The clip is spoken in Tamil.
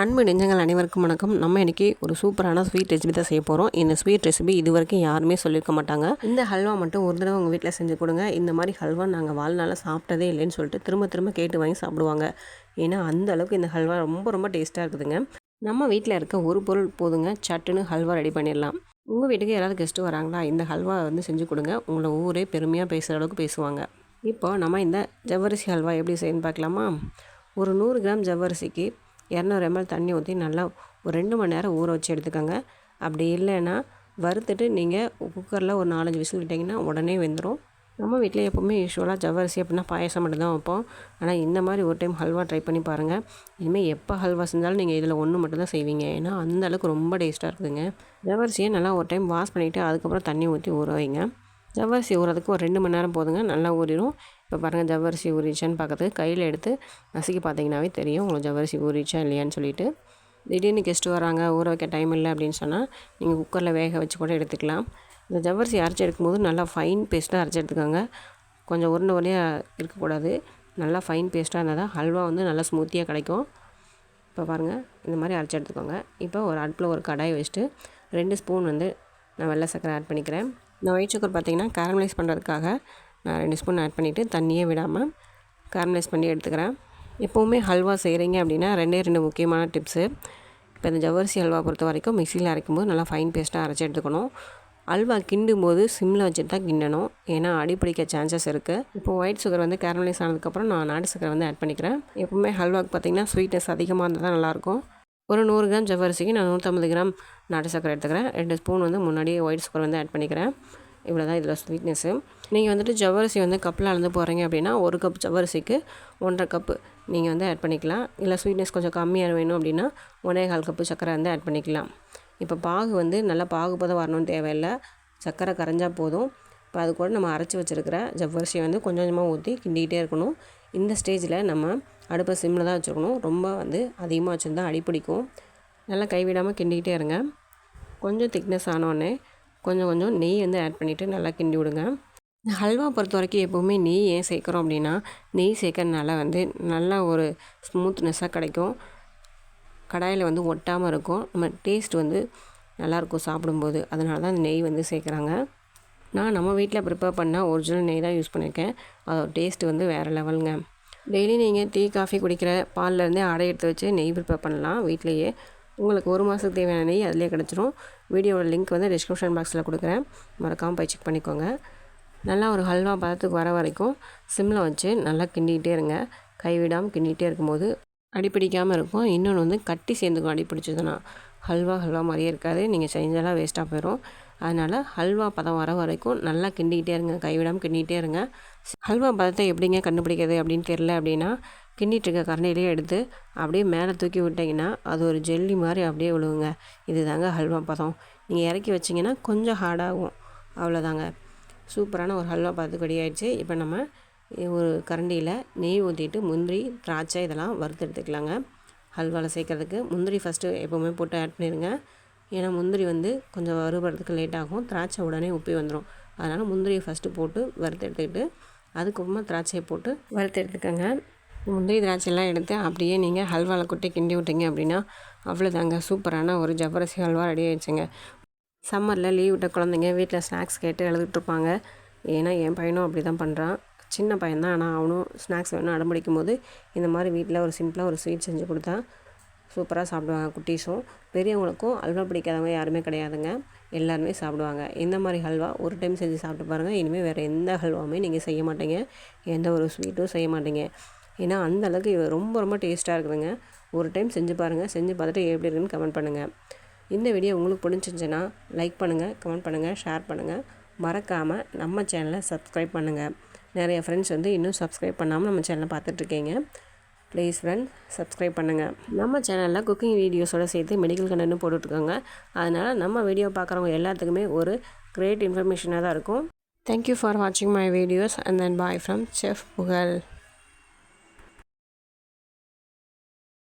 அன்பு நெஞ்சங்கள் அனைவருக்கும் வணக்கம். நம்ம இன்றைக்கி ஒரு சூப்பரான ஸ்வீட் ரெசிபி தான் செய்ய போகிறோம் இந்த ஸ்வீட் ரெசிபி இது வரைக்கும் யாருமே சொல்லியிருக்க மாட்டாங்க. இந்த ஹல்வா மட்டும் ஒரு தடவை உங்கள் வீட்டில் செஞ்சு கொடுங்க. இந்த மாதிரி ஹல்வா நாங்கள் வாழ்நாளில் சாப்பிட்டதே இல்லைன்னு சொல்லிட்டு திரும்ப திரும்ப கேட்டு வாங்கி சாப்பிடுவாங்க. ஏன்னா அந்த அளவுக்கு இந்த ஹல்வா ரொம்ப ரொம்ப டேஸ்ட்டாக இருக்குதுங்க. நம்ம வீட்டில் இருக்க ஒரு பொருள் போதுங்க. சட்டுன்னு ஹல்வா ரெடி பண்ணிடலாம். உங்கள் வீட்டுக்கு யாராவது கெஸ்ட்டு வராங்களா இந்த ஹல்வா வந்து செஞ்சு கொடுங்க. உங்களை ஊரே பெருமையாக பேசுகிற அளவுக்கு பேசுவாங்க. இப்போ நம்ம இந்த ஜவ்வரிசி ஹல்வா எப்படி செய்யணும்னு பார்க்கலாமா? ஒரு நூறு கிராம் ஜவ்வரிசிக்கு இரநூறு எம்எல் தண்ணி ஊற்றி நல்லா ஒரு ரெண்டு மணி நேரம் ஊற வச்சு எடுத்துக்கோங்க. அப்படி இல்லைன்னா வறுத்துட்டு நீங்கள் குக்கரில் ஒரு நாலஞ்சு விசில் விட்டிங்கன்னா உடனே வெந்துடும் நம்ம வீட்டில் எப்போவுமே யூஸ்வலாக ஜவ்வரிசி அப்படின்னா பாயசம் மட்டும் தான் வைப்போம். ஆனால் இந்த மாதிரி ஒரு டைம் ஹல்வா ட்ரை பண்ணி பாருங்கள் இனிமேல் எப்போ ஹல்வா செஞ்சாலும் நீங்கள் இதில் ஒன்று மட்டும் தான் செய்வீங்க. ஏன்னா அந்த அளவுக்கு ரொம்ப டேஸ்ட்டாக இருக்குதுங்க. ஜவ்வரிசியை நல்லா ஒரு டைம் வாஷ் பண்ணிவிட்டு அதுக்கப்புறம் தண்ணி ஊற்றி ஊற வைங்க. ஜவ்வரிசி ஊறதுக்கு ஒரு ரெண்டு மணி நேரம் போதுங்க. நல்லா ஊறிடும் இப்போ பாருங்கள் ஜவ்வரிசி ஊறிச்சான்னு பார்க்கறதுக்கு கையில் எடுத்து நசுக்கி பார்த்தீங்கன்னாவே தெரியும் உங்களுக்கு ஜவ்வரிசி ஊறிச்சா இல்லையான்னு சொல்லிட்டு. திடீர்னு கெஸ்ட்டு வராங்க ஊற வைக்க டைம் இல்லை அப்படின்னு சொன்னால் நீங்கள் குக்கரில் வேக வச்சு கூட எடுத்துக்கலாம். இந்த ஜவ்வரிசி அரைச்சி எடுக்கும்போது நல்லா ஃபைன் பேஸ்ட்டாக அரைச்சி எடுத்துக்கோங்க. கொஞ்சம் உருண்டை உரையாக இருக்கக்கூடாது. நல்லா ஃபைன் பேஸ்ட்டாக இருந்தால் தான் ஹல்வா வந்து நல்லா ஸ்மூத்தியாக கிடைக்கும். இப்போ பாருங்கள் இந்த மாதிரி அரைச்சி எடுத்துக்கோங்க. இப்போ ஒரு அடுப்பில் ஒரு கடாய் வச்சுட்டு ரெண்டு ஸ்பூன் வந்து நான் வெள்ளை சக்கரை ஆட் பண்ணிக்கிறேன். இந்த ஒயிட் சுகர் பார்த்திங்கன்னா கேரமலைஸ் பண்ணுறதுக்காக நான் ரெண்டு ஸ்பூன் ஆட் பண்ணிவிட்டு தண்ணியே விடாமல் கேரமலைஸ் பண்ணி எடுத்துக்கிறேன். எப்போவுமே ஹல்வா செய்கிறீங்க அப்படின்னா ரெண்டே ரெண்டு முக்கியமான டிப்ஸு இப்போ இந்த ஜவ்வரிசி ஹல்வா பொறுத்த வரைக்கும் மிக்சியில் அரைக்கும் போது நல்லா ஃபைன் பேஸ்ட்டாக அரைச்சி எடுத்துக்கணும். அல்வா கிண்டும் போது சிம்மில் வச்சுட்டு தான் கிண்டணும். ஏன்னா அடிப்பிடிக்க சான்சஸ் இருக்குது இப்போ ஒயிட் சுகர் வந்து கேரமலைஸ் ஆனதுக்கப்புறம் நான் நாட்டு சுகர் வந்து ஆட் பண்ணிக்கிறேன். எப்போவுமே ஹல்வாக்கு பார்த்திங்கன்னா ஸ்வீட்னஸ் அதிகமாக இருந்தால் தான் நல்லாயிருக்கும் ஒரு நூறு கிராம் ஜவ்வரிசிக்கு நான் நூற்றம்பது கிராம் நாட்டு சக்கரை எடுத்துக்கிறேன். ரெண்டு ஸ்பூன் வந்து முன்னாடியே ஒயிட் சுகர் வந்து ஆட் பண்ணிக்கிறேன். இவ்வளோ தான் இதில் ஸ்வீட்னஸ்ஸு நீங்கள் வந்துட்டு ஜவ்வரிசி வந்து கப்பில் அளந்து போகிறீங்க அப்படின்னா ஒரு கப் ஜவ்வரிசிக்கு ஒன்றரை கப்பு நீங்கள் வந்து ஆட் பண்ணிக்கலாம். இல்லை ஸ்வீட்னஸ் கொஞ்சம் கம்மியாக வேணும் அப்படின்னா ஒன்றே கால் கப்பு சக்கரை வந்து ஆட் பண்ணிக்கலாம். இப்போ பாகு வந்து நல்லா பாகு பதம் வரணும்னு தேவையில்லை. சக்கரை கரைஞ்சால் போதும். இப்போ அது கூட நம்ம அரைச்சி வச்சுருக்கிற ஜவ்வரிசியை வந்து கொஞ்சம் கொஞ்சமாக ஊற்றி கிண்டிக்கிட்டே இருக்கணும். இந்த ஸ்டேஜில் நம்ம அடுப்பை சிம்மில் தான் வச்சுருக்கணும். ரொம்ப வந்து அதிகமாக வச்சுருந்தா அடிப்பிடிக்கும் நல்லா கைவிடாமல் கிண்டிக்கிட்டே இருங்க. கொஞ்சம் திக்னஸ் ஆனோடனே கொஞ்சம் கொஞ்சம் நெய் வந்து ஆட் பண்ணிவிட்டு நல்லா கிண்டி விடுங்க. ஹல்வா பொறுத்த வரைக்கும் எப்போவுமே நெய் ஏன் சேர்க்குறோம் அப்படின்னா நெய் சேர்க்கறதுனால வந்து நல்லா ஒரு ஸ்மூத்னஸ்ஸாக கிடைக்கும். கடாயில் வந்து ஒட்டாமல் இருக்கும். நம்ம டேஸ்ட் வந்து நல்லாயிருக்கும் சாப்பிடும்போது. அதனால தான் அந்த நெய் வந்து சேர்க்குறாங்க. நான் நம்ம வீட்டில் ப்ரிப்பேர் பண்ணால் ஒரிஜினல் நெய் தான் யூஸ் பண்ணியிருக்கேன். அதோட டேஸ்ட் வந்து வேறு லெவலுங்க டெய்லி நீங்கள் டீ காஃபி குடிக்கிற பால்லேருந்தே அடை எடுத்து வச்சு நெய் ப்ரிப்பேர் பண்ணலாம் வீட்லேயே உங்களுக்கு ஒரு மாதத்துக்கு தேவையான நெய் அதிலே கிடச்சிரும். வீடியோட லிங்க் வந்து டிஸ்கிரிப்ஷன் பாக்ஸில் கொடுக்குறேன். மறக்காமல் போய் செக் பண்ணிக்கோங்க. நல்லா ஒரு ஹல்வா பதத்துக்கு வர வரைக்கும் சிம்மில் வச்சு நல்லா கிண்டிகிட்டே இருங்க. கைவிடாமல் கிண்டிகிட்டே இருக்கும்போது அடிப்பிடிக்காமல் இருக்கும். இன்னொன்று வந்து கட்டி சேர்ந்துக்கும் அடிப்பிடிச்சதுன்னா. ஹல்வா ஹல்வா மாதிரியே இருக்காது. நீங்கள் செஞ்சாலாம் வேஸ்ட்டாக போயிடும் அதனால் ஹல்வா பதம் வர வரைக்கும் நல்லா கிண்டிக்கிட்டே இருங்க. கைவிடாமல் கிண்டிகிட்டே இருங்க. ஹல்வா பதத்தை எப்படிங்க கண்டுபிடிக்கிறது அப்படின்னு தெரில அப்படின்னா கிண்டிகிட்ருக்க கரண்டிலேயே எடுத்து அப்படியே மேலே தூக்கி விட்டிங்கன்னா அது ஒரு ஜெல்லி மாதிரி அப்படியே விழுவுங்க இது தாங்க ஹல்வா பதம். நீங்கள் இறக்கி வச்சிங்கன்னா கொஞ்சம் ஹார்டாகும் அவ்வளோதாங்க சூப்பரான ஒரு ஹல்வா பதத்துக்கு ரெடி ஆகிடுச்சு இப்போ நம்ம ஒரு கரண்டியில் நெய் ஊற்றிட்டு முந்திரி திராட்சை இதெல்லாம் வறுத்து எடுத்துக்கலாங்க. ஹல்வாவில் சேர்க்குறதுக்கு முந்திரி ஃபஸ்ட்டு எப்போவுமே போட்டு ஆட் பண்ணிடுங்க ஏன்னா முந்திரி வந்து கொஞ்சம் வறுபடுறதுக்கு லேட் ஆகும். திராட்சை உடனே உப்பி வந்துடும் அதனால் முந்திரியை ஃபஸ்ட்டு போட்டு வறுத்து எடுத்துக்கிட்டு அதுக்கப்புறமா திராட்சையை போட்டு வறுத்து எடுத்துக்கோங்க. முந்திரி திராட்சையெல்லாம் எடுத்து அப்படியே நீங்கள் ஹல்வாவில் கொட்டி கிண்டி விட்டீங்க அப்படின்னா அவ்வளோதாங்க சூப்பரான ஒரு ஜவ்வரிசி ஹல்வா ரெடி ஆயிடுச்சுங்க. சம்மரில் லீவ் விட்ட குழந்தைங்க வீட்டில் ஸ்நாக்ஸ் கேட்டு எழுதிட்டுருப்பாங்க ஏன்னா என் பையனும் அப்படி தான் பண்ணுறான் சின்ன பையன் தான் ஆனால் அவனும் ஸ்நாக்ஸ் வேணும் அடம்பிடிக்கும் போது இந்த மாதிரி வீட்டில் ஒரு சிம்பிளாக ஒரு ஸ்வீட் செஞ்சு கொடுத்தா சூப்பராக சாப்பிடுவாங்க குட்டீஸும். பெரியவங்களுக்கும் அல்வா பிடிக்காதவங்க யாருமே கிடையாதுங்க. எல்லாருமே சாப்பிடுவாங்க. இந்த மாதிரி ஹல்வா ஒரு டைம் செஞ்சு சாப்பிட்டு பாருங்கள் இனிமேல் வேறு எந்த ஹல்வாவுமே நீங்கள் செய்ய மாட்டீங்க. எந்த ஒரு ஸ்வீட்டும் செய்ய மாட்டீங்க. ஏன்னா அந்த அளவுக்கு இது ரொம்ப ரொம்ப டேஸ்ட்டாக இருக்குதுங்க. ஒரு டைம் செஞ்சு பாருங்கள் செஞ்சு பார்த்துட்டு எப்படி இருக்குன்னு கமெண்ட் பண்ணுங்கள் இந்த வீடியோ உங்களுக்கு பிடிச்சிருந்துச்சுன்னா லைக் பண்ணுங்கள் கமெண்ட் பண்ணுங்கள் ஷேர் பண்ணுங்கள் மறக்காமல் நம்ம சேனலை சப்ஸ்கிரைப் பண்ணுங்கள் நிறைய ஃப்ரெண்ட்ஸ் வந்து இன்னும் சப்ஸ்கிரைப் பண்ணாமல் நம்ம சேனலை பார்த்துட்ருக்கீங்க ப்ளீஸ் ஃப்ரெண்ட்ஸ் சப்ஸ்கிரைப் பண்ணுங்கள் நம்ம சேனலில் குக்கிங் வீடியோஸோடு சேர்த்து மெடிக்கல் கண்டனும் போட்டுட்ருக்காங்க. அதனால் நம்ம வீடியோ பார்க்குறவங்க எல்லாத்துக்குமே ஒரு கிரேட் இன்ஃபர்மேஷனாக தான் இருக்கும். தேங்க்யூ ஃபார் வாட்சிங் my videos and then bye from chef Pugazh